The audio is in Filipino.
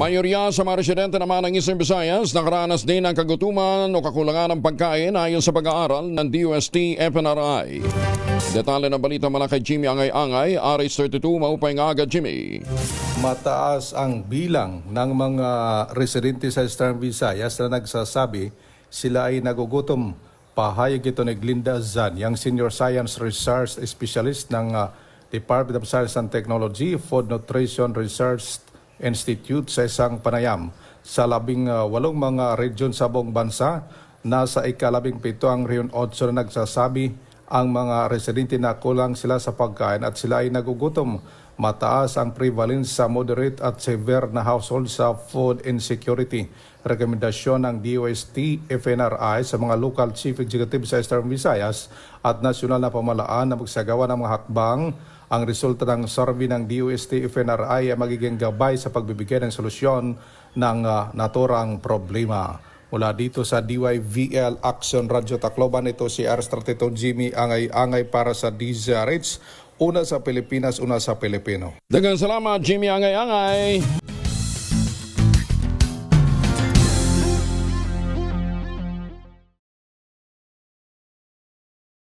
Mayorya sa mga residente naman ng Eastern Visayas nakaranas din ng kagutuman o kakulangan ng pagkain ayon sa pag-aaral ng DUST FNRI. Detalye ng balita mula kay Jimmy Angay-Angay, Aris 32, maupay nga agad Jimmy. Mataas ang bilang ng mga residente sa Eastern Visayas na nagsasabi sila ay nagugutom. Pahayag ito ni Glinda Zan, yung Senior Science Research Specialist ng ah, Department of Science and Technology, Food Nutrition Research Institute sa isang panayam. Sa labing ah, walong mga region sa buong bansa, nasa ikalabing pito ang Rion 8 na nagsasabi ang mga residente na kulang sila sa pagkain at sila ay nagugutom. Mataas ang prevalence sa moderate at severe na household sa food insecurity. Rekomendasyon ng DOST FNRI sa mga local chief executive sa Eastern Visayas at nasyonal na pamalaan na magsagawa ng mga hakbang ang resulta ng survey ng DOST FNRI ay magiging gabay sa pagbibigay ng solusyon ng ah, naturang problema. Mula dito sa DYVL Action Radio Tacloban, ito si R32 Jimmy Angay-Angay para sa DZRH. Una sa Pilipinas, una sa Pilipino. Dagang salamat Jimmy Angay-Angay.